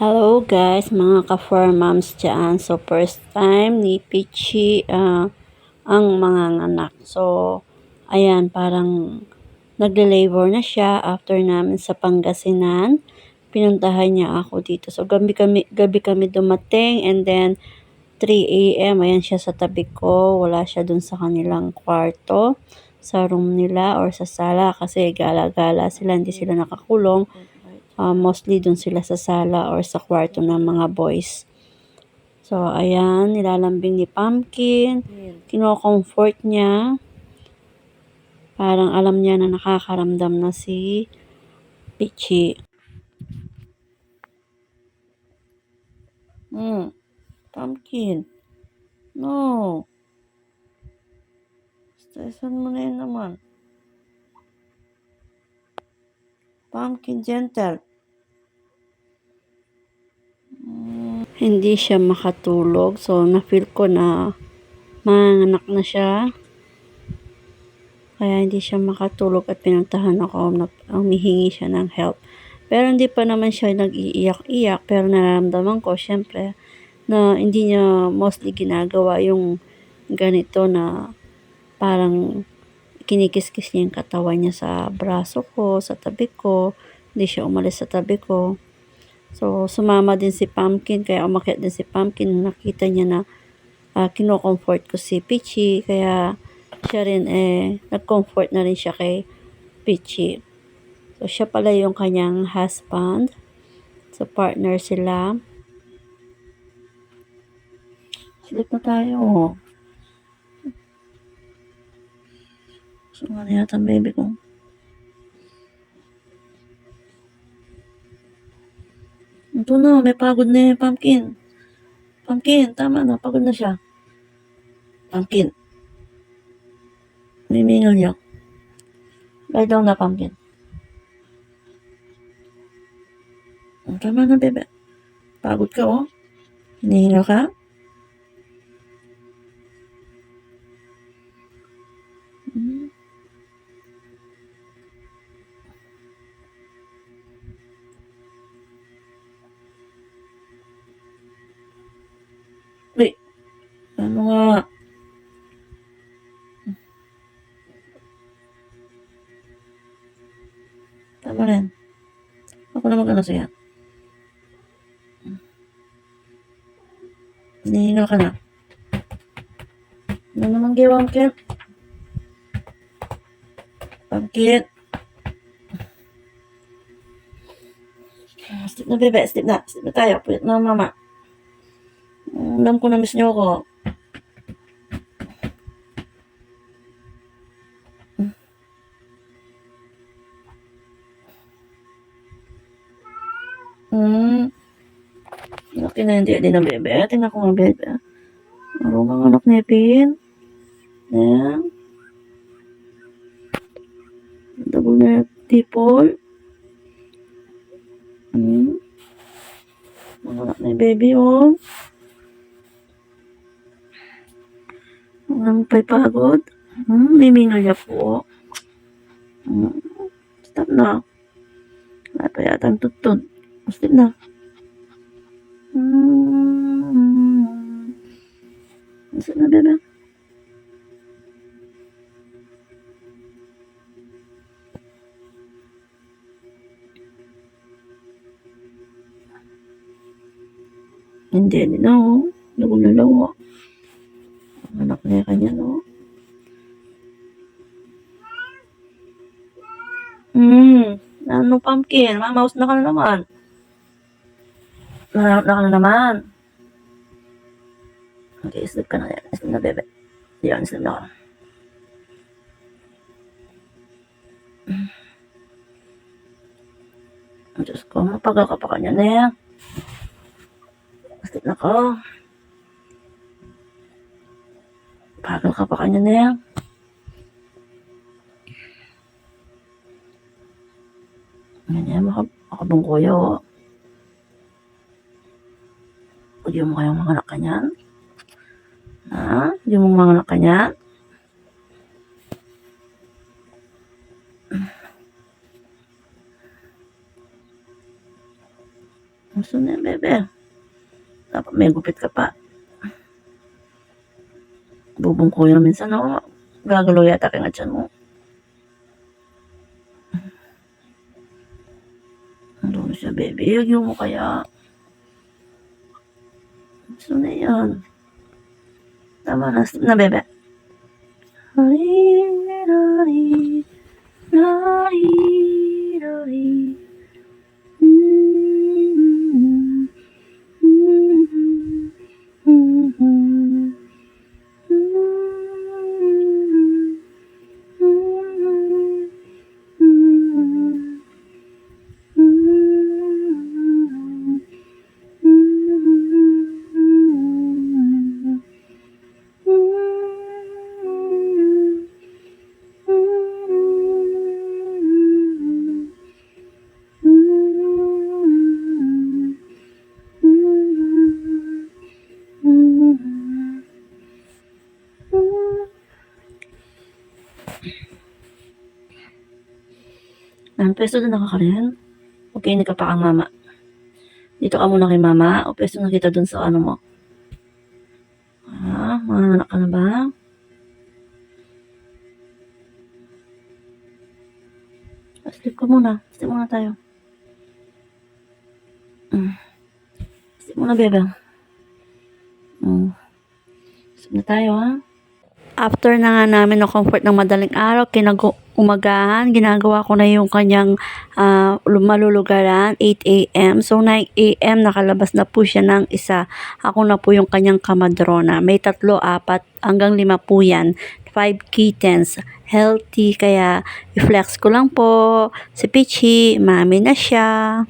Hello guys, mga ka-farm moms dyan. So, first time ni Pichi ah, ang mga anak. So, ayan, parang nagle-labor na siya after namin sa Pangasinan. Pinuntahan niya ako dito. So, gabi kami, gabi kami dumating and then 3 a.m. Ayan siya sa tabi ko. Wala siya dun sa kanilang kwarto sa room nila or sa sala kasi gala-gala sila, hindi sila nakakulong uh, mostly dun sila sa sala or sa kwarto ng mga boys. So, ayan, nilalambing ni Pumpkin. Kino-comfort niya. Parang alam niya na nakakaramdam na si Pichi. Hmm. Pumpkin. No. Stressan mo na yun naman. Pumpkin gentle. Hindi siya makatulog. So, na-feel ko na manganak na siya. Kaya hindi siya makatulog at pinuntahan ako humihingi siya ng help. Pero hindi pa naman siya nag-iiyak-iyak. Pero nararamdaman ko, syempre, na hindi niya mostly ginagawa yung ganito na parang kinikis-kis niya yung katawan niya sa braso ko, sa tabi ko. Hindi siya umalis sa tabi ko. So, sumama din si Pumpkin, kaya umakyat din si Pumpkin. Nakita niya na uh, kino-comfort ko si Peachy, kaya siya rin eh, nag-comfort na rin siya kay Peachy. So, siya pala yung kanyang husband. So, partner sila. Silip na tayo. So, ano yata baby ko? Ito na, may pagod na yung pumpkin. Pumpkin, tama na, pagod na siya. Pumpkin. Mimingal niya. Lie down na, pumpkin. Tama na, bebe. Pagod ka, oh. Hinihingal ka? Tama rin. Ako na mag-ano sa'yo. Hinihingal ka na. Ano naman gawa, Pumpkin? Pumpkin. Ah, Sleep na, bebe. Sleep na. Sleep na tayo. Puyat na, mama. Alam ko na miss niyo ako. Na hindi din ang bebe. Tingnan ko nga bebe. Ano anak ni Pin? Ayan. Double na tipol. Hmm. Mga anak ni baby, oh. Pa'y pagod. Hmm, mimingal niya po. Hmm. Stop na. Wala pa yata ang tutod. Stop na. Stop na, bebe. Hindi, hindi na, oh. Nagulalawa. Ang anak niya kanya, no? Hmm. Ano, pumpkin? Mamaus na ka na naman. Nahanap na ka na naman. Okay, sleep ka na yan. Sleep na, bebe. Yan, sleep na ka. Ang Diyos ko, mapagal ka pa kanya na yan. Sleep na ka. Pagal ka pa kanya na yan. Yan yan, maka, makabong kuya, oh. Pwede mo kayong mga anak kanyan? Ha? Pwede mo mga anak kanyan? Gusto na yan, bebe. Dapat may gupit ka pa. Bubong ko yun minsan, no? Gagalaw yata kay nga tiyan mo. Ano siya, bebe? Iyagyo mo kaya. Gusto na yan. Tama na, na bebe. Ay, ay, ay, ay. Mm, Ang pwesto doon nakakarin. Okay, hindi ka pa kang mama. Dito ka muna kay mama. O pwesto na kita doon sa ano mo. Ah, mga anak ka na ba? Ah, Sleep ka muna. Sleep muna tayo. Mm. Sleep muna, bebe. Mm. Sleep na tayo, ha? After na nga namin na comfort ng madaling araw, kinag umagahan, ginagawa ko na yung kanyang ah, malulugaran, 8 a.m. So, 9 a.m. nakalabas na po siya ng isa. Ako na po yung kanyang kamadrona. May tatlo, apat, hanggang lima po yan. 5 kittens. Healthy, kaya i-flex ko lang po. Si Pichi, mami na siya.